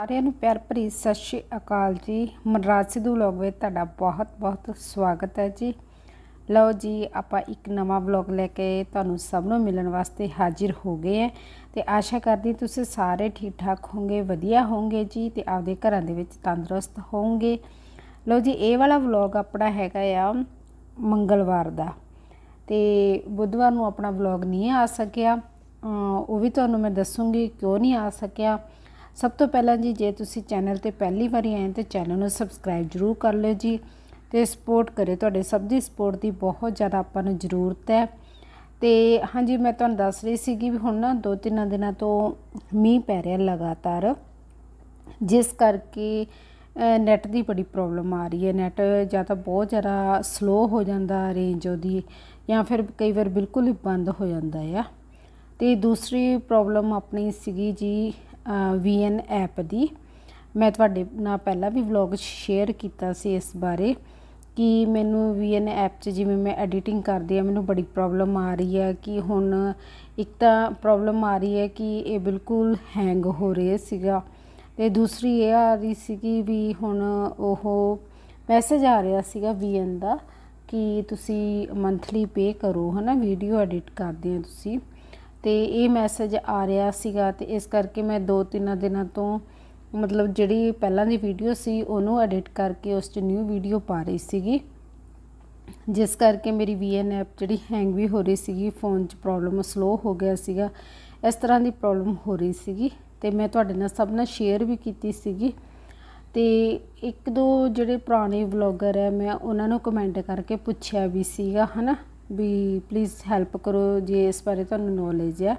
ਸਾਰਿਆਂ ਨੂੰ ਪਿਆਰ ਭਰੀ ਸਤਿ ਸ਼੍ਰੀ ਅਕਾਲ ਜੀ। ਮਨਰਾਜ ਸਿੱਧੂ ਵਲੌਗ ਵਿੱਚ ਤੁਹਾਡਾ ਬਹੁਤ-ਬਹੁਤ ਸਵਾਗਤ ਹੈ ਜੀ। ਲਓ ਜੀ, ਆਪਾਂ ਇੱਕ ਨਵਾਂ ਵਲੌਗ ਲੈ ਕੇ ਤੁਹਾਨੂੰ ਸਭ ਨੂੰ ਮਿਲਣ ਵਾਸਤੇ ਹਾਜ਼ਰ ਹੋ ਗਏ ਹੈ ਤੇ ਆਸ਼ਾ ਕਰਦੀ ਤੁਸੀਂ ਸਾਰੇ ਠੀਕ ਠਾਕ ਹੋਵੋਗੇ, ਵਧੀਆ ਹੋਵੋਗੇ ਜੀ ਤੇ ਆਪਦੇ ਘਰਾਂ ਦੇ ਵਿੱਚ ਤੰਦਰੁਸਤ ਹੋਵੋਗੇ। ਲਓ ਜੀ, ਇਹ ਵਾਲਾ ਵਲੌਗ ਆਪਣਾ ਹੈਗਾ ਆ ਮੰਗਲਵਾਰ ਦਾ ਤੇ ਬੁੱਧਵਾਰ ਨੂੰ ਆਪਣਾ ਵਲੌਗ ਨਹੀਂ ਆ ਸਕਿਆ। ਉਹ ਵੀ ਤੁਹਾਨੂੰ ਮੈਂ ਦੱਸੂਗੀ ਕਿਉਂ ਨਹੀਂ ਆ ਸਕਿਆ। ਸਭ ਤੋਂ ਪਹਿਲਾਂ ਜੀ, ਜੇ ਤੁਸੀਂ ਚੈਨਲ ਤੇ ਪਹਿਲੀ ਵਾਰੀ ਆਏ ਤਾਂ ਚੈਨਲ ਨੂੰ ਸਬਸਕ੍ਰਾਈਬ ਜਰੂਰ ਕਰ ਲਿਓ ਜੀ ਤੇ ਸਪੋਰਟ ਕਰੇ ਤੁਹਾਡੇ ਸਭ ਦੀ ਸਪੋਰਟ ਦੀ ਬਹੁਤ ਜ਼ਿਆਦਾ ਆਪਾਂ ਨੂੰ ਜ਼ਰੂਰਤ ਹੈ। ਤੇ ਹਾਂਜੀ, ਮੈਂ ਤੁਹਾਨੂੰ ਦੱਸ ਰਹੀ ਸੀਗੀ ਵੀ ਹੁਣ ਨਾ ਦੋ ਤਿੰਨ ਦਿਨਾਂ ਤੋਂ ਮੀਂਹ ਪੈ ਰਿਹਾ ਲਗਾਤਾਰ, ਜਿਸ ਕਰਕੇ ਨੈਟ ਦੀ ਬੜੀ ਪ੍ਰੋਬਲਮ ਆ ਰਹੀ ਹੈ। ਨੈਟ ਜਾਂ ਤਾਂ ਬਹੁਤ ਜ਼ਿਆਦਾ ਸਲੋ ਹੋ ਜਾਂਦਾ ਰੇਂਜ ਉਹਦੀ ਜਾਂ ਫਿਰ ਕਈ ਵਾਰ ਬਿਲਕੁਲ ਹੀ ਬੰਦ ਹੋ ਜਾਂਦਾ ਆ। ਤੇ ਦੂਸਰੀ ਪ੍ਰੋਬਲਮ ਆਪਣੀ ਸੀਗੀ ਜੀ VN ਐਪ ਦੀ। ਮੈਂ ਤੁਹਾਡੇ ਨਾਲ ਪਹਿਲਾਂ ਵੀ ਵਲੌਗ ਸ਼ੇਅਰ ਕੀਤਾ ਸੀ ਇਸ ਬਾਰੇ ਕਿ ਮੈਨੂੰ VN ਐਪ 'ਚ ਜਿਵੇਂ ਮੈਂ ਐਡੀਟਿੰਗ ਕਰਦੀ ਆ ਮੈਨੂੰ ਬੜੀ ਪ੍ਰੋਬਲਮ ਆ ਰਹੀ ਹੈ ਕਿ ਹੁਣ ਇੱਕ ਤਾਂ ਪ੍ਰੋਬਲਮ ਆ ਰਹੀ ਹੈ ਕਿ ਇਹ ਬਿਲਕੁਲ ਹੈਂਗ ਹੋ ਰਿਹਾ ਸੀਗਾ ਤੇ ਦੂਸਰੀ ਇਹ ਆ ਰਹੀ ਸੀਗੀ ਵੀ ਹੁਣ ਉਹ ਮੈਸੇਜ ਆ ਰਿਹਾ ਸੀਗਾ VN ਦਾ ਕਿ ਤੁਸੀਂ ਮੰਥਲੀ ਪੇ ਕਰੋ, ਹਨਾ ਵੀਡੀਓ ਐਡਿਟ ਕਰਦੇ ਆ ਤੁਸੀਂ। ਤੇ ਇਹ ਮੈਸੇਜ ਆ ਰਿਹਾ ਸੀਗਾ ਤੇ ਇਸ ਕਰਕੇ ਮੈਂ ਦੋ ਤਿੰਨ ਦਿਨਾਂ ਤੋਂ ਮਤਲਬ ਜਿਹੜੀ ਪਹਿਲਾਂ ਦੀ ਵੀਡੀਓ ਸੀ ਉਹਨੂੰ ਐਡਿਟ ਕਰਕੇ ਉਸ 'ਚ ਨਿਊ ਵੀਡੀਓ ਪਾ ਰਹੀ ਸੀਗੀ। ਜਿਸ ਕਰਕੇ ਮੇਰੀ VN ਐਪ ਜਿਹੜੀ ਹੈਂਗ ਵੀ ਹੋ ਰਹੀ ਸੀਗੀ ਫੋਨ 'ਚ ਪ੍ਰੋਬਲਮ ਸਲੋ ਹੋ ਗਿਆ ਸੀਗਾ, ਇਸ ਤਰ੍ਹਾਂ ਦੀ ਪ੍ਰੋਬਲਮ ਹੋ ਰਹੀ ਸੀਗੀ ਤੇ ਮੈਂ ਤੁਹਾਡੇ ਨਾਲ ਸਭ ਨਾਲ ਸ਼ੇਅਰ ਵੀ ਕੀਤੀ ਸੀਗੀ। ਤੇ ਇੱਕ ਦੋ ਜਿਹੜੇ ਪੁਰਾਣੇ ਵਲੌਗਰ ਹੈ, ਮੈਂ ਉਹਨਾਂ ਨੂੰ ਕਮੈਂਟ ਕਰਕੇ ਪੁੱਛਿਆ ਵੀ ਸੀਗਾ, ਹਨਾ? ਵੀ ਪਲੀਜ਼ ਹੈਲਪ ਕਰੋ ਜੇ ਇਸ ਬਾਰੇ ਤੁਹਾਨੂੰ ਨੌਲੇਜ ਹੈ।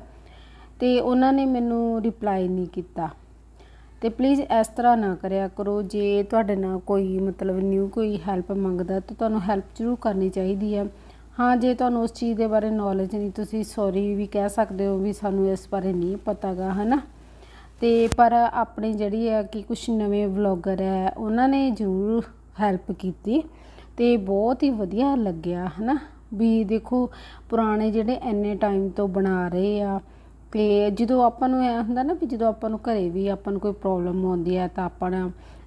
ਤੇ ਉਹਨਾਂ ਨੇ ਮੈਨੂੰ ਰਿਪਲਾਈ ਨਹੀਂ ਕੀਤਾ। ਤੇ ਪਲੀਜ਼ ਇਸ ਤਰ੍ਹਾਂ ਨਾ ਕਰਿਆ ਕਰੋ, ਜੇ ਤੁਹਾਡੇ ਨਾਲ ਕੋਈ ਮਤਲਬ ਨਿਊ ਕੋਈ ਹੈਲਪ ਮੰਗਦਾ ਤਾਂ ਤੁਹਾਨੂੰ ਹੈਲਪ ਜ਼ਰੂਰ ਕਰਨੀ ਚਾਹੀਦੀ ਹੈ। ਹਾਂ, ਜੇ ਤੁਹਾਨੂੰ ਉਸ ਚੀਜ਼ ਦੇ ਬਾਰੇ ਨੌਲੇਜ ਨਹੀਂ, ਤੁਸੀਂ ਸੌਰੀ ਵੀ ਕਹਿ ਸਕਦੇ ਹੋ ਵੀ ਸਾਨੂੰ ਇਸ ਬਾਰੇ ਨਹੀਂ ਪਤਾਗਾ, ਹਨਾ? ਤੇ ਪਰ ਆਪਣੀ ਜਿਹੜੀ ਹੈ ਕਿ ਕੁਝ ਨਵੇਂ ਵਲੌਗਰ ਹੈ, ਉਹਨਾਂ ਨੇ ਜ਼ਰੂਰ ਹੈਲਪ ਕੀਤੀ ਤੇ ਬਹੁਤ ਹੀ ਵਧੀਆ ਲੱਗਿਆ, ਹਨਾ? ਵੀ ਦੇਖੋ ਪੁਰਾਣੇ ਜਿਹੜੇ ਐਨੇ ਟਾਈਮ ਤੋਂ ਬਣਾ ਰਹੇ ਆ, ਤੇ ਜਦੋਂ ਆਪਾਂ ਨੂੰ ਐ ਹੁੰਦਾ ਨਾ ਵੀ ਜਦੋਂ ਆਪਾਂ ਨੂੰ ਘਰੇ ਵੀ ਆਪਾਂ ਨੂੰ ਕੋਈ ਪ੍ਰੋਬਲਮ ਆਉਂਦੀ ਆ ਤਾਂ ਆਪਾਂ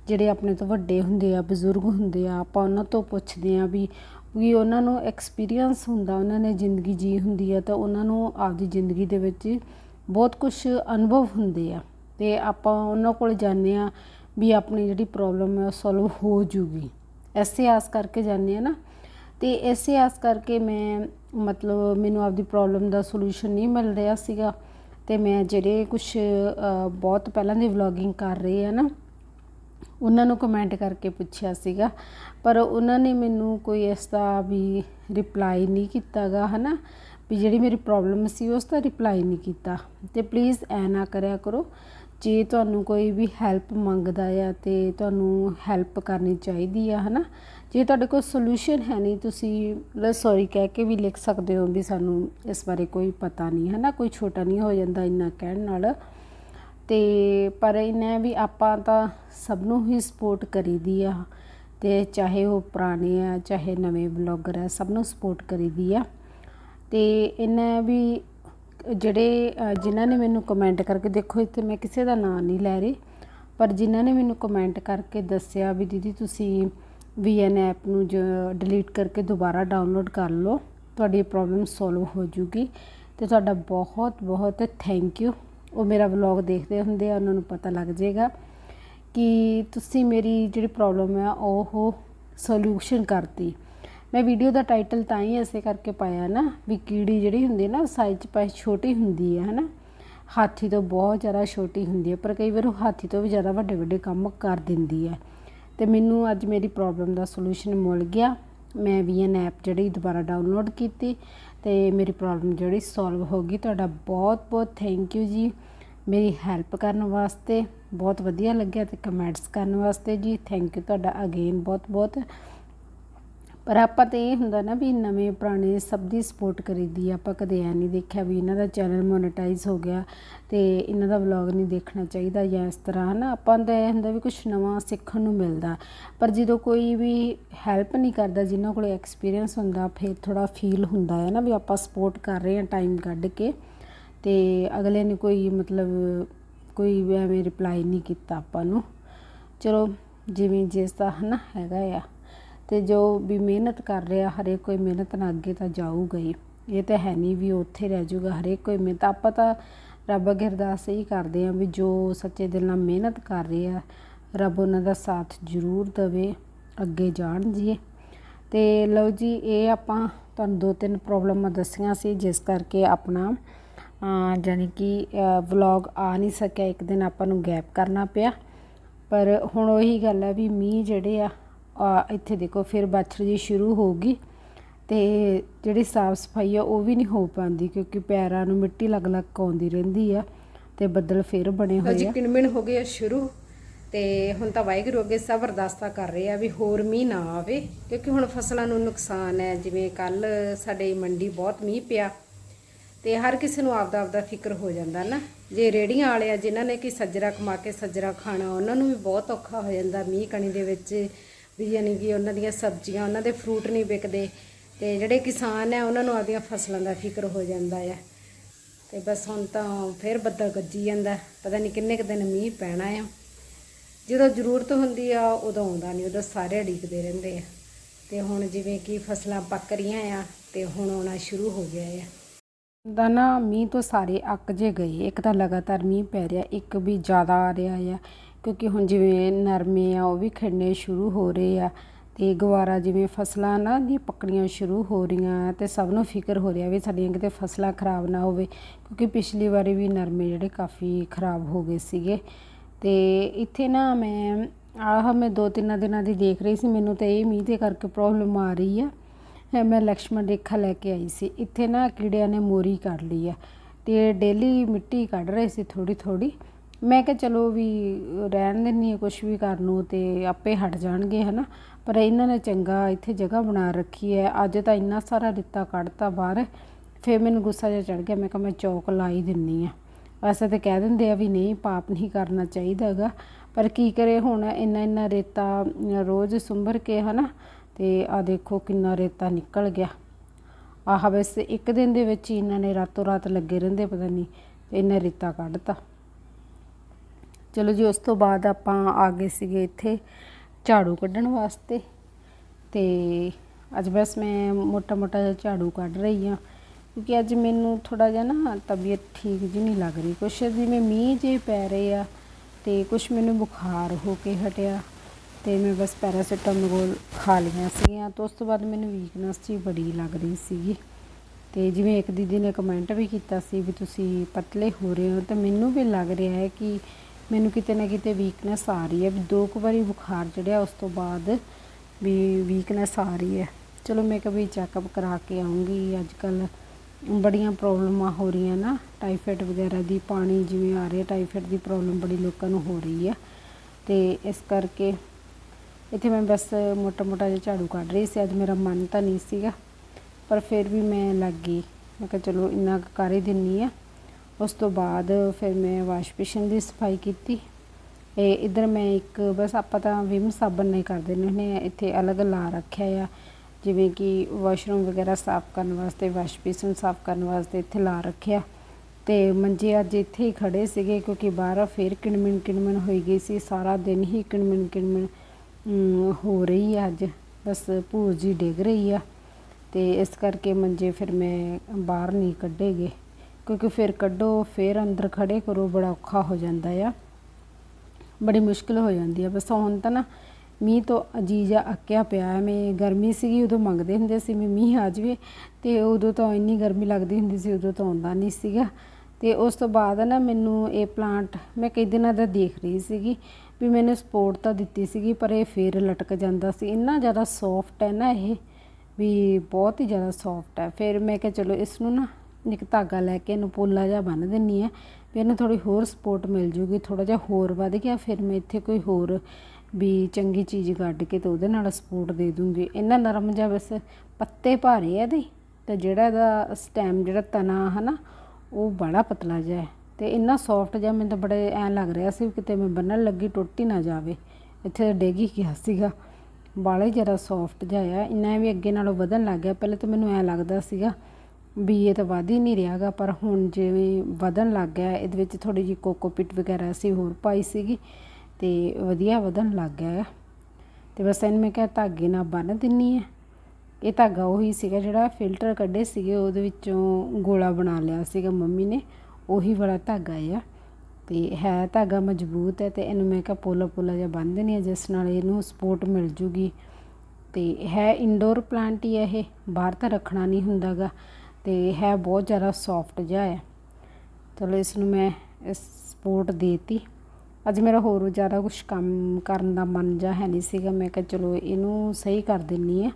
ਜਿਹੜੇ ਆਪਣੇ ਤੋਂ ਵੱਡੇ ਹੁੰਦੇ ਆ, ਬਜ਼ੁਰਗ ਹੁੰਦੇ ਆ, ਆਪਾਂ ਉਹਨਾਂ ਤੋਂ ਪੁੱਛਦੇ ਆ ਵੀ ਵੀ ਉਹਨਾਂ ਨੂੰ ਐਕਸਪੀਰੀਅੰਸ ਹੁੰਦਾ, ਉਹਨਾਂ ਨੇ ਜ਼ਿੰਦਗੀ ਜੀ ਹੁੰਦੀ ਆ ਤਾਂ ਉਹਨਾਂ ਨੂੰ ਆਪਦੀ ਜ਼ਿੰਦਗੀ ਦੇ ਵਿੱਚ ਬਹੁਤ ਕੁਝ ਅਨੁਭਵ ਹੁੰਦੇ ਆ, ਤੇ ਆਪਾਂ ਉਹਨਾਂ ਕੋਲ ਜਾਂਦੇ ਆ ਵੀ ਆਪਣੀ ਜਿਹੜੀ ਪ੍ਰੋਬਲਮ ਹੈ ਉਹ ਸੋਲਵ ਹੋ ਜੂਗੀ। ਐਸੇ ਆਸ ਕਰਕੇ ਜਾਂਦੇ ਆ ਨਾ ਤੇ ਇਸੇ ਆਸ ਕਰਕੇ ਮੈਂ ਮਤਲਬ ਮੈਨੂੰ ਆਪਦੀ ਪ੍ਰੋਬਲਮ ਦਾ ਸੋਲੂਸ਼ਨ ਨਹੀਂ ਮਿਲ ਰਿਹਾ ਸੀਗਾ ਤੇ ਮੈਂ ਜਿਹੜੇ ਕੁਝ ਬਹੁਤ ਪਹਿਲਾਂ ਦੀ ਵਲੌਗਿੰਗ ਕਰ ਰਹੇ ਆ ਨਾ, ਉਹਨਾਂ ਨੂੰ ਕਮੈਂਟ ਕਰਕੇ ਪੁੱਛਿਆ ਸੀਗਾ। ਪਰ ਉਹਨਾਂ ਨੇ ਮੈਨੂੰ ਕੋਈ ਇਸ ਦਾ ਵੀ ਰਿਪਲਾਈ ਨਹੀਂ ਕੀਤਾਗਾ, ਹਨਾ? ਵੀ ਜਿਹੜੀ ਮੇਰੀ ਪ੍ਰੋਬਲਮ ਸੀ ਉਸ ਦਾ ਰਿਪਲਾਈ ਨਹੀਂ ਕੀਤਾ। ਤੇ ਪਲੀਜ਼ ਐ ਨਾ ਕਰਿਆ ਕਰੋ ਜੇ ਤੁਹਾਨੂੰ ਕੋਈ ਵੀ ਹੈਲਪ ਮੰਗਦਾ ਆ ਤੇ ਤੁਹਾਨੂੰ ਹੈਲਪ ਕਰਨੀ ਚਾਹੀਦੀ ਆ, ਹਨਾ? ਜੇ ਤੁਹਾਡੇ ਕੋਲ ਸੋਲੂਸ਼ਨ ਹੈ ਨਹੀਂ, ਤੁਸੀਂ ਸੌਰੀ ਕਹਿ ਕੇ ਵੀ ਲਿਖ ਸਕਦੇ ਹੋ ਵੀ ਸਾਨੂੰ ਇਸ ਬਾਰੇ ਕੋਈ ਪਤਾ ਨਹੀਂ ਹੈ ਨਾ ਕੋਈ ਛੋਟਾ ਨਹੀਂ ਹੋ ਜਾਂਦਾ ਇੰਨਾ ਕਹਿਣ ਨਾਲ। ਤੇ ਪਰ ਇਹਨੇ ਵੀ ਆਪਾਂ ਤਾਂ ਸਭ ਨੂੰ ਹੀ ਸਪੋਰਟ ਕਰੀਦੀ ਆ। ਤੇ ਚਾਹੇ ਉਹ ਪੁਰਾਣੇ ਆ, ਚਾਹੇ ਨਵੇਂ ਬਲੌਗਰ ਆ, ਸਭ ਨੂੰ ਸਪੋਰਟ ਕਰੀਦੀ ਆ। ਤੇ ਇਹਨਾਂ ਵੀ ਜਿਹੜੇ ਜਿਨ੍ਹਾਂ ਨੇ ਮੈਨੂੰ ਕਮੈਂਟ ਕਰਕੇ, ਦੇਖੋ, ਇੱਥੇ ਮੈਂ ਕਿਸੇ ਦਾ ਨਾਮ ਨਹੀਂ ਲੈ ਰਹੀ, ਪਰ ਜਿਨ੍ਹਾਂ ਨੇ ਮੈਨੂੰ ਕਮੈਂਟ ਕਰਕੇ ਦੱਸਿਆ ਵੀ ਦੀਦੀ ਤੁਸੀਂ VN ਐਪ ਨੂੰ ਜੋ ਡਿਲੀਟ ਕਰਕੇ ਦੁਬਾਰਾ ਡਾਊਨਲੋਡ ਕਰ ਲਓ, ਤੁਹਾਡੀ ਪ੍ਰੋਬਲਮ ਸੋਲਵ ਹੋ ਜੂਗੀ। ਤੇ ਤੁਹਾਡਾ ਬਹੁਤ ਬਹੁਤ ਥੈਂਕ ਯੂ ਉਹ ਮੇਰਾ ਵਲੌਗ ਦੇਖਦੇ ਹੁੰਦੇ ਆ, ਉਹਨਾਂ ਨੂੰ ਪਤਾ ਲੱਗ ਜਾਏਗਾ ਕਿ ਤੁਸੀਂ ਮੇਰੀ ਜਿਹੜੀ ਪ੍ਰੋਬਲਮ ਆ, ਉਹ ਸੋਲੂਸ਼ਨ ਕਰਤੀ। ਮੈਂ ਵੀਡੀਓ ਦਾ ਟਾਈਟਲ ਤਾਂ ਹੀ ਐਸੇ ਕਰਕੇ ਪਾਇਆ ਨਾ ਵੀ ਕੀੜੀ ਜਿਹੜੀ ਹੁੰਦੀ ਨਾ ਸਾਈਜ਼ 'ਚ ਪਾਈ ਛੋਟੀ ਹੁੰਦੀ ਹੈ, ਹਨਾ? ਹਾਥੀ ਤੋਂ ਬਹੁਤ ਜ਼ਿਆਦਾ ਛੋਟੀ ਹੁੰਦੀ ਹੈ, ਪਰ ਕਈ ਵਾਰ ਉਹ ਹਾਥੀ ਤੋਂ ਵੀ ਜ਼ਿਆਦਾ ਵੱਡੇ ਵੱਡੇ ਕੰਮ ਕਰ ਦਿੰਦੀ ਹੈ। ਤੇ ਮੈਨੂੰ ਅੱਜ ਮੇਰੀ ਪ੍ਰੋਬਲਮ ਦਾ ਸੋਲੂਸ਼ਨ ਮਿਲ ਗਿਆ। ਮੈਂ ਵੀ ਐਨ ਐਪ ਜਿਹੜੀ ਦੁਬਾਰਾ ਡਾਊਨਲੋਡ ਕੀਤੀ ਤੇ ਮੇਰੀ ਪ੍ਰੋਬਲਮ ਜਿਹੜੀ ਸੋਲਵ ਹੋ ਗਈ। ਤੁਹਾਡਾ ਬਹੁਤ ਬਹੁਤ ਥੈਂਕ ਯੂ ਜੀ। ਮੇਰੀ ਹੈਲਪ ਕਰਨ ਵਾਸਤੇ ਬਹੁਤ ਵਧੀਆ ਲੱਗਿਆ ਤੇ ਕਮੈਂਟਸ ਕਰਨ ਵਾਸਤੇ ਜੀ। ਥੈਂਕ ਯੂ ਤੁਹਾਡਾ ਅਗੇਨ ਬਹੁਤ ਬਹੁਤ ਪਰ ਆਪਾਂ ਤੇ ਇਹ ਹੁੰਦਾ ਨਾ ਵੀ ਨਵੇਂ ਪੁਰਾਣੇ ਸਭ ਦੀ ਸਪੋਰਟ ਕਰੀਦੀ ਆ। ਆਪਾਂ ਕਦੇ ਐ ਨਹੀਂ ਦੇਖਿਆ ਵੀ ਇਹਨਾਂ ਦਾ ਚੈਨਲ ਮੋਨੇਟਾਈਜ਼ ਹੋ ਗਿਆ ਤੇ ਇਹਨਾਂ ਦਾ ਵਲੌਗ ਨਹੀਂ ਦੇਖਣਾ ਚਾਹੀਦਾ ਜਾਂ ਇਸ ਤਰ੍ਹਾਂ, ਹਨਾ? ਆਪਾਂ ਤਾਂ ਇਹ ਹੁੰਦਾ ਵੀ ਕੁਝ ਨਵਾਂ ਸਿੱਖਣ ਨੂੰ ਮਿਲਦਾ। ਪਰ ਜਦੋਂ ਕੋਈ ਵੀ ਹੈਲਪ ਨਹੀਂ ਕਰਦਾ, ਜਿਨ੍ਹਾਂ ਕੋਲ ਐਕਸਪੀਰੀਅੰਸ ਹੁੰਦਾ, ਫਿਰ ਥੋੜਾ ਫੀਲ ਹੁੰਦਾ ਹੈ ਨਾ ਵੀ ਆਪਾਂ ਸਪੋਰਟ ਕਰ ਰਹੇ ਹਾਂ ਟਾਈਮ ਕੱਢ ਕੇ ਤੇ ਅਗਲੇ ਨੇ ਕੋਈ ਮਤਲਬ ਕੋਈ ਐਵੇਂ ਰਿਪਲਾਈ ਨਹੀਂ ਕੀਤਾ ਆਪਾਂ ਨੂੰ। ਚਲੋ, ਜਿਵੇਂ ਜਿਸ ਦਾ, ਹਨਾ, ਹੈਗਾ ਆ। ਤੇ ਜੋ ਵੀ ਮਿਹਨਤ ਕਰ ਰਿਹਾ ਹਰੇਕ ਕੋਈ ਮਿਹਨਤ ਨਾਲ ਅੱਗੇ ਤਾਂ ਜਾਊਗਾ ਹੀ। ਇਹ ਤਾਂ ਹੈ ਨਹੀਂ ਵੀ ਉਹ ਉੱਥੇ ਰਹਿ ਜਾਊਗਾ ਹਰੇਕ ਕੋਈ ਮਿਹਨਤ ਆਪਾਂ ਤਾਂ ਰੱਬ ਅੱਗੇ ਅਰਦਾਸ ਇਹੀ ਕਰਦੇ ਆ ਵੀ ਜੋ ਸੱਚੇ ਦਿਲ ਨਾਲ ਮਿਹਨਤ ਕਰ ਰਹੇ ਆ ਰੱਬ ਉਹਨਾਂ ਦਾ ਸਾਥ ਜ਼ਰੂਰ ਦੇਵੇ ਅੱਗੇ ਜਾਣ ਜੀ। ਤੇ ਲਓ ਜੀ ਇਹ ਆਪਾਂ ਤੁਹਾਨੂੰ ਦੋ ਤਿੰਨ ਪ੍ਰੋਬਲਮਾਂ ਦੱਸੀਆਂ ਸੀ ਜਿਸ ਕਰਕੇ ਆਪਣਾ ਅਹ, ਜਾਣੀ ਕਿ ਵਲੌਗ ਆ ਨਹੀਂ ਸਕਿਆ ਇੱਕ ਦਿਨ ਆਪਾਂ ਨੂੰ ਗੈਪ ਕਰਨਾ ਪਿਆ। ਪਰ ਹੁਣ ਉਹੀ ਗੱਲ ਹੈ ਵੀ ਮੀਂਹ ਜਿਹੜੇ ਆ ਆ ਇੱਥੇ ਦੇਖੋ ਫਿਰ ਬਾਛੜ ਜੀ ਸ਼ੁਰੂ ਹੋਊਗੀ ਤੇ ਜਿਹੜੀ ਸਾਫ਼ ਸਫ਼ਾਈ ਆ ਉਹ ਵੀ ਨਹੀਂ ਹੋ ਪਾਉਂਦੀ ਕਿਉਂਕਿ ਪੈਰਾਂ ਨੂੰ ਮਿੱਟੀ ਲੱਗ ਲੱਗ ਆਉਂਦੀ ਰਹਿੰਦੀ ਆ ਤੇ ਬੱਦਲ ਫਿਰ ਬਣੇ ਹੋਏ ਆ। ਕਿਣਮਿਣ ਹੋ ਗਏ ਆ ਸ਼ੁਰੂ ਤੇ ਹੁਣ ਤਾਂ ਵਾਹਿਗੁਰੂ ਅੱਗੇ ਸਭ ਅਰਦਾਸਾਂ ਕਰ ਰਹੇ ਆ ਵੀ ਹੋਰ ਮੀਂਹ ਨਾ ਆਵੇ ਕਿਉਂਕਿ ਹੁਣ ਫਸਲਾਂ ਨੂੰ ਨੁਕਸਾਨ ਹੈ ਜਿਵੇਂ ਕੱਲ ਸਾਡੇ ਮੰਡੀ ਬਹੁਤ ਮੀਂਹ ਪਿਆ ਤੇ ਹਰ ਕਿਸੇ ਨੂੰ ਆਪਦਾ ਆਪਦਾ ਫਿਕਰ ਹੋ ਜਾਂਦਾ ਨਾ। ਜੇ ਰੇੜੀਆਂ ਵਾਲੇ ਆ ਜਿਨ੍ਹਾਂ ਨੇ ਕਿ ਸੱਜਰਾ ਕਮਾ ਕੇ ਸੱਜਰਾ ਖਾਣਾ ਉਹਨਾਂ ਨੂੰ ਵੀ ਬਹੁਤ ਔਖਾ ਹੋ ਜਾਂਦਾ ਮੀਂਹ ਕਣੀ ਦੇ ਵਿੱਚ। ਵੀ ਯਾਨੀ ਕਿ ਉਹਨਾਂ ਦੀਆਂ ਸਬਜ਼ੀਆਂ, ਉਹਨਾਂ ਦੇ ਫਰੂਟ ਨਹੀਂ ਵਿਕਦੇ ਤੇ ਜਿਹੜੇ ਕਿਸਾਨ ਆ ਉਹਨਾਂ ਨੂੰ ਆਪਦੀਆਂ ਫਸਲਾਂ ਦਾ ਫਿਕਰ ਹੋ ਜਾਂਦਾ ਆ। ਤੇ ਬਸ ਹੁਣ ਤਾਂ ਫਿਰ ਬੱਦਲ ਗੱਜੀ ਜਾਂਦਾ। ਪਤਾ ਨਹੀਂ ਕਿੰਨੇ ਕੁ ਦਿਨ ਮੀਂਹ ਪੈਣਾ ਆ। ਜਦੋਂ ਜ਼ਰੂਰਤ ਹੁੰਦੀ ਆ, ਉਦੋਂ ਆਉਂਦਾ ਨਹੀਂ, ਉਦੋਂ ਸਾਰੇ ਉਡੀਕਦੇ ਰਹਿੰਦੇ ਆ। ਤੇ ਹੁਣ ਜਿਵੇਂ ਕਿ ਫਸਲਾਂ ਪੱਕ ਰਹੀਆਂ ਆ ਤੇ ਹੁਣ ਆਉਣਾ ਸ਼ੁਰੂ ਹੋ ਗਿਆ ਆ। ਦਾ ਨਾ ਮੀਂਹ ਤੋਂ ਸਾਰੇ ਅੱਕ ਜੇ ਗਏ। ਇੱਕ ਤਾਂ ਲਗਾਤਾਰ ਮੀਂਹ ਪੈ ਰਿਹਾ, ਇੱਕ ਵੀ ਜ਼ਿਆਦਾ ਆ ਰਿਹਾ ਆ। ਕਿਉਂਕਿ ਹੁਣ ਜਿਵੇਂ ਨਰਮੇ ਆ, ਉਹ ਵੀ ਖਿੜਨੇ ਸ਼ੁਰੂ ਹੋ ਰਹੇ ਆ ਤੇ ਗਵਾਰਾ ਜਿਵੇਂ ਫਸਲਾਂ ਨਾ ਦੀ ਪੱਕਣੀਆਂ ਸ਼ੁਰੂ ਹੋ ਰਹੀਆਂ ਤੇ ਸਭ ਨੂੰ ਫਿਕਰ ਹੋ ਰਿਹਾ ਵੀ ਸਾਡੀਆਂ ਕਿਤੇ ਫਸਲਾਂ ਖਰਾਬ ਨਾ ਹੋਵੇ, ਕਿਉਂਕਿ ਪਿਛਲੀ ਵਾਰੀ ਵੀ ਨਰਮੇ ਜਿਹੜੇ ਕਾਫੀ ਖਰਾਬ ਹੋ ਗਏ ਸੀਗੇ। ਤੇ ਇੱਥੇ ਨਾ ਮੈਂ, ਆਹ ਮੈਂ ਦੋ ਤਿੰਨ ਦਿਨਾਂ ਦੀ ਦੇਖ ਰਹੀ ਸੀ, ਮੈਨੂੰ ਤਾਂ ਇਹ ਮੀਂਹ ਦੇ ਕਰਕੇ ਪ੍ਰੋਬਲਮ ਆ ਰਹੀ ਆ। ਮੈਂ ਲక్ష్ਮਣ ਰੇਖਾ ਲੈ ਕੇ ਆਈ ਸੀ। ਇੱਥੇ ਨਾ ਕੀੜਿਆਂ ਨੇ ਮੋਰੀ ਕਰ ਲਈ ਆ ਤੇ ਡੇਲੀ ਮਿੱਟੀ ਕੱਢ ਰਹੇ ਸੀ ਥੋੜੀ ਥੋੜੀ ਮੈਂ ਕਿਹਾ ਚਲੋ ਵੀ ਰਹਿਣ ਦਿੰਨੀ ਆ ਕੁਝ ਵੀ ਕਰਨ ਨੂੰ ਤੇ ਆਪੇ ਹਟ ਜਾਣਗੇ, ਹਨਾ। ਪਰ ਇਹਨਾਂ ਨੇ ਚੰਗਾ ਇੱਥੇ ਜਗ੍ਹਾ ਬਣਾ ਰੱਖੀ ਹੈ। ਅੱਜ ਤਾਂ ਇੰਨਾ ਸਾਰਾ ਰਿੱਤਾ ਕੱਢਤਾ ਬਾਹਰ, ਫਿਰ ਮੈਨੂੰ ਗੁੱਸਾ ਜਿਹਾ ਚੜ ਗਿਆ। ਮੈਂ ਕਿਹਾ ਮੈਂ ਚੌਕ ਲਾ ਹੀ ਦਿੰਨੀ ਆ। ਵੈਸੇ ਤਾਂ ਕਹਿ ਦਿੰਦੇ ਆ ਵੀ ਨਹੀਂ, ਪਾਪ ਨਹੀਂ ਕਰਨਾ ਚਾਹੀਦਾ ਹੈਗਾ। ਪਰ ਕੀ ਕਰੇ ਹੁਣ, ਇੰਨਾ ਇੰਨਾ ਰੇਤਾ, ਰੋਜ਼ ਸੁੰਭਰ ਕੇ, ਹਨਾ। ਤੇ ਆ ਦੇਖੋ ਕਿੰਨਾ ਰੇਤਾ ਨਿਕਲ ਗਿਆ। ਆਹ ਵੈਸੇ ਇੱਕ ਦਿਨ ਦੇ ਵਿੱਚ ਹੀ ਇਹਨਾਂ ਨੇ ਰਾਤੋਂ ਰਾਤ ਲੱਗੇ ਰਹਿੰਦੇ, ਪਤਾ ਨਹੀਂ, ਤੇ ਇਹਨਾਂ ਰੇਤਾ ਕੱਢਤਾ। ਚਲੋ ਜੀ, ਉਸ ਤੋਂ ਬਾਅਦ ਆਪਾਂ ਆ ਗਏ ਸੀਗੇ ਇੱਥੇ ਝਾੜੂ ਕੱਢਣ ਵਾਸਤੇ ਤੇ ਅੱਜ ਬਸ ਮੈਂ ਮੋਟਾ ਮੋਟਾ ਜਿਹਾ ਝਾੜੂ ਕੱਢ ਰਹੀ ਹਾਂ ਕਿਉਂਕਿ ਅੱਜ ਮੈਨੂੰ ਥੋੜਾ ਜਿਹਾ ਨਾ ਤਬੀਅਤ ਠੀਕ ਜੀ ਨਹੀਂ ਲੱਗ ਰਹੀ। ਕੁਛ ਜਿਵੇਂ ਮੀਂਹ ਜੇ ਪੈ ਰਹੇ ਆ ਤੇ ਕੁਛ ਮੈਨੂੰ ਬੁਖਾਰ ਹੋ ਕੇ ਹਟਿਆ ਤੇ ਮੈਂ ਬਸ ਪੈਰਾਸੀਟਾਮੋਲ ਖਾ ਲਈਆਂ ਸੀਗੀਆਂ ਤੇ ਉਸ ਤੋਂ ਬਾਅਦ ਮੈਨੂੰ ਵੀਕਨੈਸ ਜੀ ਬੜੀ ਲੱਗ ਰਹੀ ਸੀਗੀ। ਤੇ ਜਿਵੇਂ ਇੱਕ ਦੀਦੀ ਨੇ ਕਮੈਂਟ ਵੀ ਕੀਤਾ ਸੀ ਵੀ ਤੁਸੀਂ ਪਤਲੇ ਹੋ ਰਹੇ ਹੋ ਤਾਂ ਮੈਨੂੰ ਵੀ ਲੱਗ ਰਿਹਾ ਹੈ ਕਿ ਮੈਨੂੰ ਕਿਤੇ ਨਾ ਕਿਤੇ ਵੀਕਨੈਸ ਆ ਰਹੀ ਹੈ ਵੀ ਦੋ ਕੁ ਵਾਰੀ ਬੁਖਾਰ ਚੜਿਆ ਉਸ ਤੋਂ ਬਾਅਦ ਵੀ ਵੀਕਨੈਸ ਆ ਰਹੀ ਹੈ। ਚਲੋ ਮੈਂ ਕभी ਚੈੱਕਅਪ ਕਰਾ ਕੇ ਆਉਂਗੀ ਅੱਜ ਕੱਲ ਬੜੀਆਂ ਪ੍ਰੋਬਲਮਾਂ ਹੋ ਰਹੀਆਂ ਨਾ ਟਾਈਫਾਇਡ ਵਗੈਰਾ ਦੀ, ਪਾਣੀ ਜਿਵੇਂ ਆ ਰਿਹਾ ਟਾਈਫਾਇਡ ਦੀ ਪ੍ਰੋਬਲਮ ਬੜੀ ਲੋਕਾਂ ਨੂੰ ਹੋ ਰਹੀ ਹੈ। ਤੇ ਇਸ ਕਰਕੇ ਇੱਥੇ ਮੈਂ ਬਸ ਮੋਟਾ ਮੋਟਾ ਜਿਹਾ ਝਾੜੂ ਕੱਢ ਰਹੀ ਸੀ, ਅੱਜ ਮੇਰਾ ਮਨ ਤਾਂ ਨਹੀਂ ਸੀਗਾ, ਪਰ ਫਿਰ ਵੀ ਮੈਂ ਲੱਗ ਗਈ। ਮੈਂ ਕਿਹਾ ਚਲੋ ਇੰਨਾ ਕੁ ਕਰ ਹੀ ਦਿੰਨੀ ਆ ਉਸ ਤੋਂ ਬਾਅਦ ਫਿਰ ਮੈਂ ਵਾਸ਼ ਬੇਸਿਨ ਦੀ ਸਫ਼ਾਈ ਕੀਤੀ। ਇਹ ਇਧਰ ਮੈਂ ਇੱਕ ਬਸ ਆਪਾਂ ਤਾਂ ਵਿਮ ਸਾਬਣ ਨਹੀਂ ਕਰਦੇ ਨੇ, ਉਹਨੇ ਇੱਥੇ ਅਲੱਗ ਲਾ ਰੱਖਿਆ ਆ। ਜਿਵੇਂ ਕਿ ਵਾਸ਼ਰੂਮ ਵਗੈਰਾ ਸਾਫ਼ ਕਰਨ ਵਾਸਤੇ, ਵਾਸ਼ ਬੇਸਿਨ ਸਾਫ਼ ਕਰਨ ਵਾਸਤੇ ਇੱਥੇ ਲਾ ਰੱਖਿਆ। ਤੇ ਮੰਜੇ ਅੱਜ ਇੱਥੇ ਹੀ ਖੜੇ ਸੀਗੇ, ਕਿਉਂਕਿ ਬਾਹਰ ਫੇਰ ਕਿਣਮਿਣ ਕਿਣਮਿਣ ਹੋਈ ਗਈ ਸੀ, ਸਾਰਾ ਦਿਨ ਹੀ ਕਿਣਮਿਣ ਕਿਣਮਿਣ ਹੋ ਰਹੀ ਆ ਅੱਜ। ਬਸ ਭੂਰ ਜੀ ਡਿੱਗ ਰਹੀ ਆ। ਤੇ ਇਸ ਕਰਕੇ ਮੰਜੇ ਫਿਰ ਮੈਂ ਬਾਹਰ ਨਹੀਂ ਕੱਢੇਗੇ ਕਿਉਂਕਿ ਫਿਰ ਕੱਢੋ, ਫਿਰ ਅੰਦਰ ਖੜੇ ਕਰੋ, ਬੜਾ ਔਖਾ ਹੋ ਜਾਂਦਾ ਆ। ਬੜੀ ਮੁਸ਼ਕਿਲ ਹੋ ਜਾਂਦੀ ਆ। ਬਸ ਹੁਣ ਤਾਂ ਨਾ ਮੀਂਹ ਤੋਂ ਅਜੀਜਾ ਅੱਕਿਆ ਪਿਆ ਹੈ ਮੈਂ ਗਰਮੀ ਸੀਗੀ, ਉਦੋਂ ਮੰਗਦੇ ਹੁੰਦੇ ਸੀ ਮੈਂ ਮੀਂਹ ਆ ਜਾਵੇ ਤੇ ਉਦੋਂ ਤਾਂ ਇੰਨੀ ਗਰਮੀ ਲੱਗਦੀ ਹੁੰਦੀ ਸੀ, ਉਦੋਂ ਤਾਂ ਆਉਂਦਾ ਨਹੀਂ ਸੀਗਾ। ਤੇ ਉਸ ਤੋਂ ਬਾਅਦ ਨਾ ਮੈਨੂੰ ਇਹ ਪਲਾਂਟ ਮੈਂ ਕਈ ਦਿਨਾਂ ਦਾ ਦੇਖ ਰਹੀ ਸੀਗੀ ਵੀ ਮੈਨੂੰ ਸਪੋਰਟ ਤਾਂ ਦਿੱਤੀ ਸੀਗੀ, ਪਰ ਇਹ ਫੇਰ ਲਟਕ ਜਾਂਦਾ ਸੀ। ਇੰਨਾ ਜ਼ਿਆਦਾ ਸੌਫਟ ਹੈ ਨਾ ਇਹ, ਵੀ ਬਹੁਤ ਹੀ ਜ਼ਿਆਦਾ ਸੌਫਟ ਹੈ। ਫਿਰ ਮੈਂ ਕਿਹਾ ਚਲੋ ਇਸ ਨੂੰ ਨਾ ਇੱਕ ਧਾਗਾ ਲੈ ਕੇ ਇਹਨੂੰ ਪੋਲਾ ਜਿਹਾ ਬੰਨ ਦਿੰਨੀ ਆ, ਵੀ ਇਹਨੂੰ ਥੋੜੀ ਹੋਰ ਸਪੋਰਟ ਮਿਲ ਜੂਗੀ ਥੋੜਾ ਜਿਹਾ ਹੋਰ ਵੱਧ ਗਿਆ, ਫਿਰ ਮੈਂ ਇੱਥੇ ਕੋਈ ਹੋਰ ਵੀ ਚੰਗੀ ਚੀਜ਼ ਕੱਢ ਕੇ ਤੇ ਉਹਦੇ ਨਾਲ ਸਪੋਰਟ ਦੇ ਦੂੰਗੀ। ਇਹਨਾਂ ਨਰਮ ਜਿਹਾ ਬਸ ਪੱਤੇ ਭਾਰੇ ਆ ਇਹਦੇ, ਤੇ ਜਿਹੜਾ ਇਹਦਾ ਸਟੈਮ ਜਿਹੜਾ ਤਣਾ ਹਨਾ, ਉਹ ਬੜਾ ਪਤਲਾ ਜਿਹਾ ਹੈ। ਤੇ ਇੰਨਾ ਸੌਫਟ ਜਿਹਾ ਮੈਨੂੰ ਤਾਂ ਬੜੇ ਐਂ ਲੱਗ ਰਿਹਾ ਸੀ ਵੀ ਕਿਤੇ ਮੈਂ ਬੰਨਣ ਲੱਗੀ, ਟੁੱਟ ਹੀ ਨਾ ਜਾਵੇ। ਇੱਥੇ ਤਾਂ ਡਿੱਗ ਹੀ ਗਿਆ ਸੀਗਾ। ਬਾਲਾ ਹੀ ਜ਼ਿਆਦਾ ਸੌਫਟ ਜਿਹਾ ਆ, ਇੰਨਾ ਵੀ ਅੱਗੇ ਨਾਲੋਂ ਵਧਣ ਲੱਗ ਗਿਆ। ਪਹਿਲੇ ਤਾਂ ਮੈਨੂੰ ਐਂ ਲੱਗਦਾ ਸੀਗਾ ਵੀ ਇਹ ਤਾਂ ਵੱਧ ਹੀ ਨਹੀਂ ਰਿਹਾਗਾ, ਪਰ ਹੁਣ ਜਿਵੇਂ ਵਧਣ ਲੱਗ ਗਿਆ, ਇਹਦੇ ਵਿੱਚ ਥੋੜੀ ਜਿਹੀ ਕੋਕੋਪਿਟ ਵਗੈਰਾ ਅਸੀਂ ਹੋਰ ਪਾਈ ਸੀਗੀ ਤੇ ਵਧੀਆ ਵਧਣ ਲੱਗ ਗਿਆ ਆ। ਤੇ ਬਸ ਇਹਨੂੰ ਮੈਂ ਕਿਹਾ ਧਾਗੇ ਨਾਲ ਬੰਨ ਦਿੰਨੀ ਆ। ਇਹ ਧਾਗਾ ਉਹੀ ਸੀਗਾ ਜਿਹੜਾ ਫਿਲਟਰ ਕੱਢੇ ਸੀਗੇ, ਉਹਦੇ ਵਿੱਚੋਂ ਗੋਲਾ ਬਣਾ ਲਿਆ ਸੀਗਾ ਮੰਮੀ ਨੇ, ਉਹੀ ਵਾਲਾ ਧਾਗਾ ਆ। ਤੇ ਹੈ ਧਾਗਾ ਮਜ਼ਬੂਤ ਹੈ ਤੇ ਇਹਨੂੰ ਮੈਂ ਕਿਹਾ ਪੋਲਾ ਪੋਲਾ ਜਿਹਾ ਬੰਨ ਦੇਣੀ ਆ, ਜਿਸ ਨਾਲ ਇਹਨੂੰ ਸਪੋਰਟ ਮਿਲ ਜੂਗੀ। ਤੇ ਹੈ ਇਨਡੋਰ ਪਲਾਂਟ ਹੀ ਹੈ ਇਹ, ਬਾਹਰ ਤਾਂ ਰੱਖਣਾ ਨਹੀਂ ਹੁੰਦਾਗਾ। ਤੇ ਹੈ ਬਹੁਤ ਜ਼ਿਆਦਾ ਸੌਫਟ ਜਿਹਾ ਹੈ। ਚਲੋ ਇਸ ਨੂੰ ਮੈਂ ਸਪੋਰਟ ਦੇਤੀ। ਅੱਜ ਮੇਰਾ ਹੋਰ ਜ਼ਿਆਦਾ ਕੁਝ ਕੰਮ ਕਰਨ ਦਾ ਮਨ ਜਾ ਹੈ ਨਹੀਂ ਸੀਗਾ। ਮੈਂ ਕਿਹਾ ਚਲੋ ਇਹਨੂੰ ਸਹੀ ਕਰ ਦਿੰਨੀ ਆ।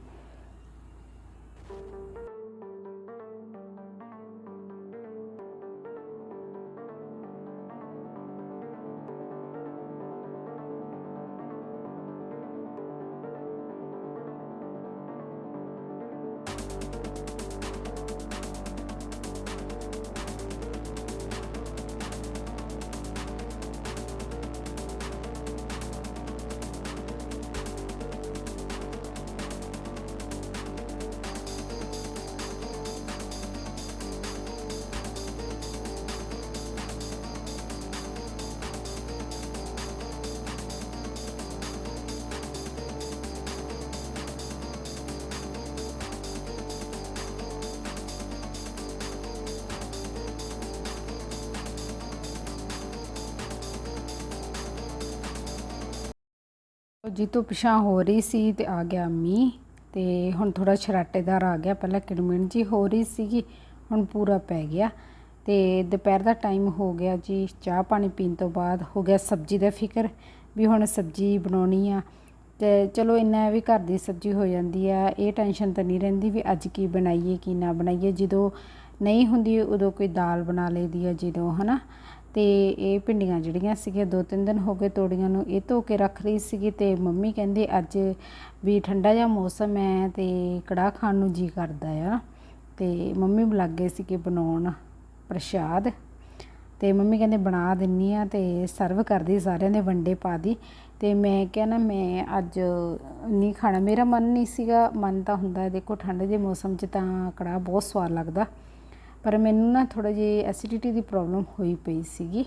ਜੀ ਤੋਂ ਪਿਛਾਂ ਹੋ ਰਹੀ ਸੀ ਤੇ ਆ ਗਿਆ ਮੀਂਹ ਤੇ ਹੁਣ ਥੋੜਾ ਛਰਾਟੇਦਾਰ ਆ ਗਿਆ। ਪਹਿਲਾਂ ਕਿੜਮਿਣ ਜੀ ਹੋ ਰਹੀ ਸੀਗੀ, ਹੁਣ ਪੂਰਾ ਪੈ ਗਿਆ ਤੇ ਦੁਪਹਿਰ ਦਾ ਟਾਈਮ ਹੋ ਗਿਆ ਜੀ। ਚਾਹ ਪਾਣੀ ਪੀਣ ਤੋਂ ਬਾਅਦ ਹੋ ਗਿਆ ਸਬਜ਼ੀ ਦਾ ਫਿਕਰ ਵੀ ਹੁਣ ਸਬਜ਼ੀ ਬਣਾਉਣੀ ਆ ਤੇ ਚਲੋ ਇੰਨਾ ਵੀ ਘਰ ਦੀ ਸਬਜ਼ੀ ਹੋ ਜਾਂਦੀ ਆ, ਇਹ ਟੈਨਸ਼ਨ ਤਾਂ ਨਹੀਂ ਰਹਿੰਦੀ ਵੀ ਅੱਜ ਕੀ ਬਣਾਈਏ, ਕੀ ਨਾ ਬਣਾਈਏ। ਜਦੋਂ ਨਹੀਂ ਹੁੰਦੀ ਉਦੋਂ ਕੋਈ ਦਾਲ ਬਣਾ ਲਈਦੀ ਆ, ਜਦੋਂ ਹਨਾ। ਤੇ ਇਹ ਭਿੰਡੀਆਂ ਜਿਹੜੀਆਂ ਸੀਗੀਆਂ, ਦੋ ਤਿੰਨ ਦਿਨ ਹੋ ਗਏ ਤੋੜੀਆਂ ਨੂੰ, ਇਹ ਧੋ ਕੇ ਰੱਖ ਰਹੀ ਸੀਗੀ ਤੇ ਮੰਮੀ ਕਹਿੰਦੇ ਅੱਜ ਵੀ ਠੰਡਾ ਜਿਹਾ ਮੌਸਮ ਹੈ ਤੇ ਕੜਾਹ ਖਾਣ ਨੂੰ ਜੀ ਕਰਦਾ ਆ। ਤੇ ਮੰਮੀ ਲੱਗ ਲੱਗੇ ਸੀਗੇ ਬਣਾਉਣ ਪ੍ਰਸ਼ਾਦ ਤੇ ਮੰਮੀ ਕਹਿੰਦੇ ਬਣਾ ਦਿੰਨੀ ਆ ਤੇ ਸਰਵ ਕਰਦੀ, ਸਾਰਿਆਂ ਦੇ ਵੰਡੇ ਪਾ ਦੀ। ਤੇ ਮੈਂ ਕਿਹਾ ਨਾ, ਮੈਂ ਅੱਜ ਨਹੀਂ ਖਾਣਾ, ਮੇਰਾ ਮਨ ਨਹੀਂ ਸੀਗਾ, ਮਨ ਤਾਂ ਹੁੰਦਾ ਦੇਖੋ ਠੰਡ ਦੇ ਮੌਸਮ 'ਚ ਤਾਂ ਕੜਾਹ ਬਹੁਤ ਸਵਾਦ ਲੱਗਦਾ। ਪਰ ਮੈਨੂੰ ਨਾ ਥੋੜਾ ਜਿਹਾ ਐਸਿਡਿਟੀ ਦੀ ਪ੍ਰੋਬਲਮ ਹੋਈ ਪਈ ਸੀਗੀ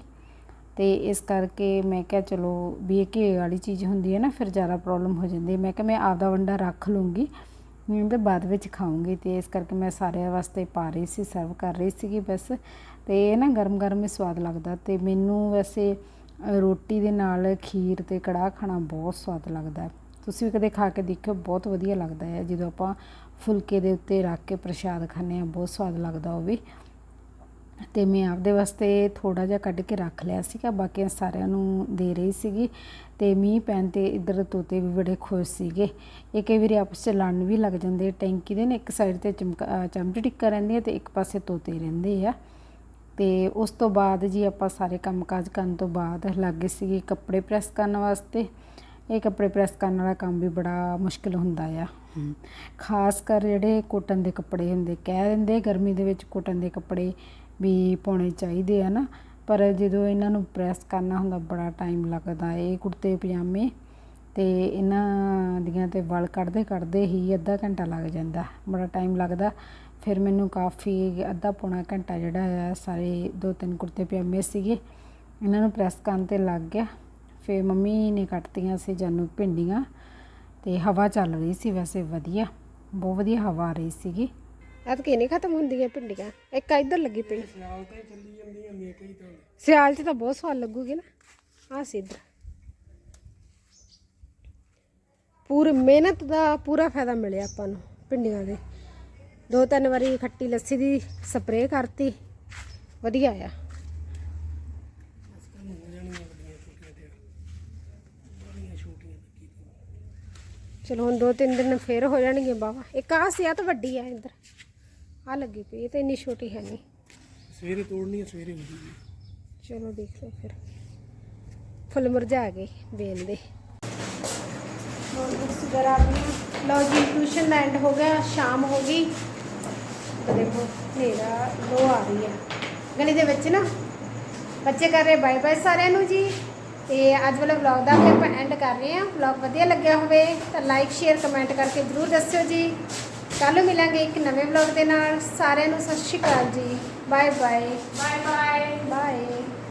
ਤੇ ਇਸ ਕਰਕੇ ਮੈਂ ਕਿਹਾ ਚਲੋ ਵੀ ਇਹ ਘੇ ਵਾਲੀ ਚੀਜ਼ ਹੁੰਦੀ ਹੈ ਨਾ, ਫਿਰ ਜ਼ਿਆਦਾ ਪ੍ਰੋਬਲਮ ਹੋ ਜਾਂਦੀ ਹੈ। ਮੈਂ ਕਿਹਾ ਮੈਂ ਆਪਦਾ ਵੰਡਾ ਰੱਖ ਲੂੰਗੀ ਮੈਂ ਤੇ ਬਾਅਦ ਵਿੱਚ ਖਾਊਂਗੀ ਤੇ ਇਸ ਕਰਕੇ ਮੈਂ ਸਾਰਿਆਂ ਵਾਸਤੇ ਪਾ ਰਹੀ ਸੀ ਸਰਵ ਕਰ ਰਹੀ ਸੀਗੀ ਬਸ। ਤੇ ਇਹ ਨਾ ਗਰਮ ਗਰਮ ਹੀ ਸਵਾਦ ਲੱਗਦਾ ਤੇ ਮੈਨੂੰ ਵੈਸੇ ਰੋਟੀ ਦੇ ਨਾਲ ਖੀਰ ਤੇ ਕੜਾਹ ਖਾਣਾ ਬਹੁਤ ਸਵਾਦ ਲੱਗਦਾ ਤੁਸੀਂ ਵੀ ਕਦੇ ਖਾ ਕੇ ਦੇਖਿਓ, ਬਹੁਤ ਵਧੀਆ ਲੱਗਦਾ ਹੈ। ਜਦੋਂ ਆਪਾਂ ਫੁਲਕੇ ਦੇ ਉੱਤੇ ਰੱਖ ਕੇ ਪ੍ਰਸ਼ਾਦ ਖਾਂਦੇ ਆ ਬਹੁਤ ਸਵਾਦ ਲੱਗਦਾ ਉਹ ਵੀ। ਤੇ ਮੈਂ ਆਪਦੇ ਵਾਸਤੇ ਥੋੜਾ ਜਿਹਾ ਕੱਢ ਕੇ ਰੱਖ ਲਿਆ ਸੀਗਾ ਬਾਕੀਆਂ ਸਾਰਿਆਂ ਨੂੰ ਦੇ ਰਹੀ ਸੀਗੀ। ਤੇ ਮੀਂਹ ਪੈਣ ਤੇ ਇੱਧਰ ਤੋਤੇ ਵੀ ਬੜੇ ਖੁਸ਼ ਸੀਗੇ। ਇਹ ਕਈ ਵਾਰੀ ਆਪਸ ਚ ਲੜਨ ਵੀ ਲੱਗ ਜਾਂਦੇ ਟੈਂਕੀ ਦੇ ਨੇ ਇੱਕ ਸਾਈਡ ਤੇ ਚਮਕਾ ਅ, ਚਮਚ ਟਿੱਕਾ ਰਹਿੰਦੀ ਹੈ ਤੇ ਇੱਕ ਪਾਸੇ ਤੋਤੇ ਰਹਿੰਦੇ ਆ। ਤੇ ਉਸ ਤੋਂ ਬਾਅਦ ਜੀ ਆਪਾਂ ਸਾਰੇ ਕੰਮਕਾਜ ਕਰਨ ਤੋਂ ਬਾਅਦ ਲੱਗੇ ਸੀਗੇ ਕੱਪੜੇ ਪ੍ਰੈਸ ਕਰਨ ਵਾਸਤੇ। ਇਹ ਕੱਪੜੇ ਪ੍ਰੈਸ ਕਰਨ ਵਾਲਾ ਕੰਮ ਵੀ ਬੜਾ ਮੁਸ਼ਕਿਲ ਹੁੰਦਾ ਆ। ਖਾਸ ਕਰ ਜਿਹੜੇ ਕੋਟਨ ਦੇ ਕੱਪੜੇ ਹੁੰਦੇ, ਕਹਿ ਦਿੰਦੇ ਗਰਮੀ ਦੇ ਵਿੱਚ ਕੋਟਨ ਦੇ ਕੱਪੜੇ ਵੀ ਪਾਉਣੇ ਚਾਹੀਦੇ ਆ ਨਾ, ਪਰ ਜਦੋਂ ਇਹਨਾਂ ਨੂੰ ਪ੍ਰੈਸ ਕਰਨਾ ਹੁੰਦਾ ਬੜਾ ਟਾਈਮ ਲੱਗਦਾ। ਇਹ ਕੁੜਤੇ, ਪਜਾਮੇ ਤੇ ਇਹਨਾਂ ਦੀਆਂ ਤੇ ਵਲ ਕੱਢਦੇ ਕੱਢਦੇ ਹੀ ਅੱਧਾ ਘੰਟਾ ਲੱਗ ਜਾਂਦਾ, ਬੜਾ ਟਾਈਮ ਲੱਗਦਾ। ਫਿਰ ਮੈਨੂੰ ਕਾਫੀ ਅੱਧਾ ਪੌਣਾ ਘੰਟਾ ਜਿਹੜਾ ਆ, ਸਾਰੇ ਦੋ ਤਿੰਨ ਕੁੜਤੇ, ਪਜਾਮੇ ਸੀਗੇ, ਇਹਨਾਂ ਨੂੰ ਪ੍ਰੈਸ ਕਰਨ ਤੇ ਲੱਗ ਗਿਆ। ਫਿਰ ਮੰਮੀ ਨੇ ਕੱਟਤੀਆਂ ਸੀ ਜਾਨੂੰ ਭਿੰਡੀਆਂ ਤੇ ਹਵਾ ਚੱਲ ਰਹੀ ਸੀ ਵੈਸੇ ਵਧੀਆ ਬਹੁਤ ਵਧੀਆ ਹਵਾ ਆ ਰਹੀ ਸੀਗੀ। ਐਤਕੀ ਨਹੀਂ ਖਤਮ ਹੁੰਦੀਆਂ ਭਿੰਡੀਆਂ ਇੱਕ ਇੱਧਰ ਲੱਗੀ ਪਈ। ਸਿਆਲ 'ਚ ਤਾਂ ਬਹੁਤ ਸਵਾਦ ਲੱਗੂਗੀ ਨਾ ਆ ਸੀ ਇੱਧਰ। ਪੂਰੀ ਮਿਹਨਤ ਦਾ ਪੂਰਾ ਫਾਇਦਾ ਮਿਲਿਆ ਆਪਾਂ ਨੂੰ ਭਿੰਡੀਆਂ ਦੇ। ਦੋ ਤਿੰਨ ਵਾਰੀ ਖੱਟੀ ਲੱਸੀ ਦੀ ਸਪਰੇਅ ਕਰਤੀ ਵਧੀਆ ਆ। ਚਲੋ ਹੁਣ ਦੋ ਤਿੰਨ ਦਿਨ ਫੇਰ ਹੋ ਜਾਣਗੇ ਬਾਵਾ। ਇੱਕ ਆ ਸੀ ਆ ਤਾਂ ਵੱਡੀ ਆ ਇੱਧਰ। ਆ ਲੱਗੀ ਪਈ ਇਹ ਤਾਂ ਇੰਨੀ ਛੋਟੀ ਹੈ ਨਹੀਂ। ਸਵੇਰੇ ਤੋੜਨੀ ਹੈ ਸਵੇਰੇ ਹੋ ਜੂਗੀ। ਚਲੋ ਦੇਖ ਲਓ ਫਿਰ। ਫੁੱਲ ਮੁਰਝਾ ਗਏ ਬੇਲ ਦੇ। ਹੋਰ ਬੁੱਕਸ ਵਗੈਰਾ ਆ ਗਈਆਂ ਲਓ ਜੀ ਟਿਊਸ਼ਨ ਐਂਡ ਹੋ ਗਿਆ ਸ਼ਾਮ ਹੋ ਗਈ। ਤਾਂ ਦੇਖੋ ਹਨੇਰਾ ਲੋ ਆ ਰਹੀ ਹੈ। ਗਲੀ ਦੇ ਵਿੱਚ ਨਾ। ਬੱਚੇ ਕਰ ਰਹੇ ਬਾਏ ਬਾਏ ਸਾਰਿਆਂ ਨੂੰ ਜੀ। ਤੇ ਅੱਜ ਵਾਲਾ ਵਲੌਗ ਦਾ ਵੀ ਆਪਾਂ ਐਂਡ ਕਰ ਰਹੇ ਹਾਂ। ਵਲੌਗ ਵਧੀਆ ਲੱਗਿਆ ਹੋਵੇ ਤਾਂ ਲਾਈਕ ਸ਼ੇਅਰ ਕਮੈਂਟ ਕਰਕੇ ਜਰੂਰ ਦੱਸਿਓ ਜੀ। ਕੱਲ ਨੂੰ ਮਿਲਾਂਗੇ ਇੱਕ ਨਵੇਂ ਵਲੌਗ ਦੇ ਨਾਲ। ਸਾਰਿਆਂ ਨੂੰ ਸਤਿ ਸ਼੍ਰੀ ਅਕਾਲ ਜੀ। Bye bye bye bye bye